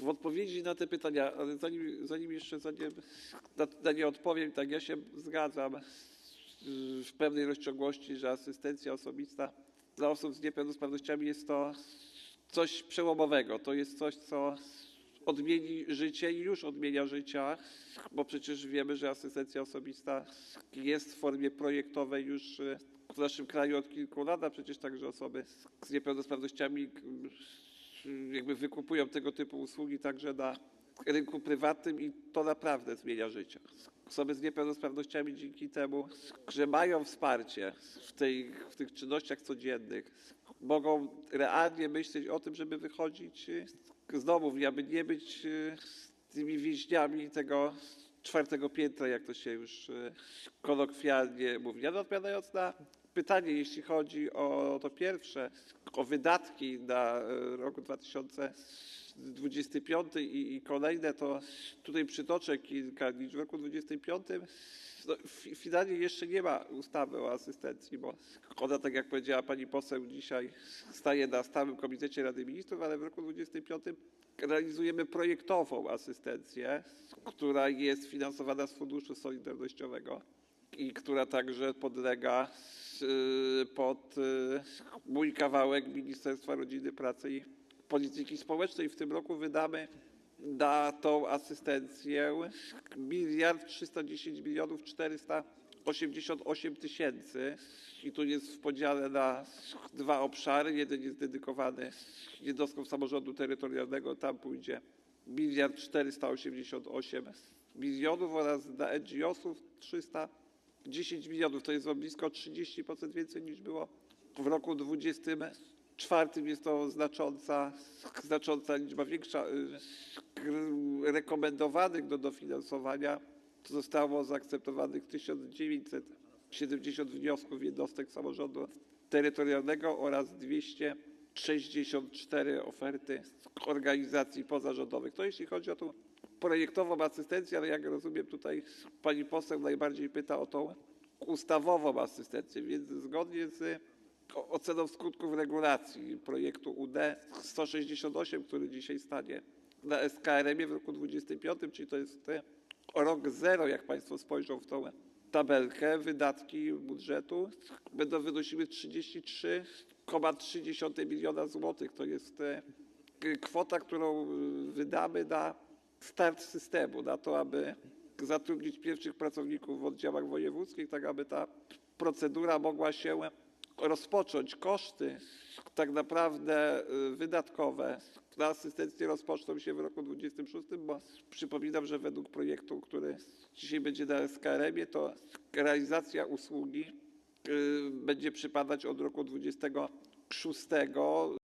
w odpowiedzi na te pytania, ale zanim, zanim jeszcze zanim na, na nie odpowiem, tak ja się zgadzam y, w pewnej rozciągłości, że asystencja osobista dla osób z niepełnosprawnościami jest to coś przełomowego. To jest coś, co odmieni życie i już odmienia życia, bo przecież wiemy, że asystencja osobista jest w formie projektowej już y, w naszym kraju od kilku lat, a przecież także osoby z niepełnosprawnościami jakby wykupują tego typu usługi także na rynku prywatnym i to naprawdę zmienia życie. Osoby z niepełnosprawnościami dzięki temu, że mają wsparcie w, tej, w tych czynnościach codziennych, mogą realnie myśleć o tym, żeby wychodzić z domów aby nie być y, tymi więźniami tego czwartego piętra, jak to się już y, kolokwialnie mówi. Ale odpowiadając na pytanie, jeśli chodzi o to pierwsze, o wydatki na y, rok 2025 i, i kolejne, to tutaj przytoczę kilka liczb. W roku 2025 no, fi- finalnie jeszcze nie ma ustawy o asystencji, bo ona, tak jak powiedziała pani poseł, dzisiaj staje na stałym komitecie Rady Ministrów, ale w roku 2025 realizujemy projektową asystencję, która jest finansowana z Funduszu Solidarnościowego i która także podlega pod y, mój kawałek Ministerstwa Rodziny, Pracy i Polityki Społecznej. W tym roku wydamy na tą asystencję miliard 310 milionów 488 tysięcy i tu jest w podziale na dwa obszary. Jeden jest dedykowany jednostkom samorządu terytorialnego, tam pójdzie miliard 488 milionów oraz dla NGO-sów 310 milionów. To jest o blisko 30% więcej niż było w roku 2024. Jest to znacząca, znacząca liczba, większa. y, Rekomendowanych do dofinansowania zostało zaakceptowanych 1970 wniosków jednostek samorządu terytorialnego oraz 264 oferty organizacji pozarządowych. To jeśli chodzi o tą projektową asystencję, ale jak rozumiem tutaj pani poseł najbardziej pyta o tą ustawową asystencję, więc zgodnie z oceną skutków regulacji projektu UD 168, który dzisiaj stanie na SKRM-ie w roku 2025, czyli to jest e, rok zero, jak Państwo spojrzą w tą tabelkę, wydatki budżetu będą wynosiły 33,3 miliona złotych. To jest e, kwota, którą wydamy na start systemu, na to, aby zatrudnić pierwszych pracowników w oddziałach wojewódzkich, tak aby ta procedura mogła się rozpocząć. Koszty tak naprawdę y, wydatkowe na asystencję rozpoczną się w roku 2026, bo przypominam, że według projektu, który dzisiaj będzie na SKRM-ie, to realizacja usługi y, będzie przypadać od roku 26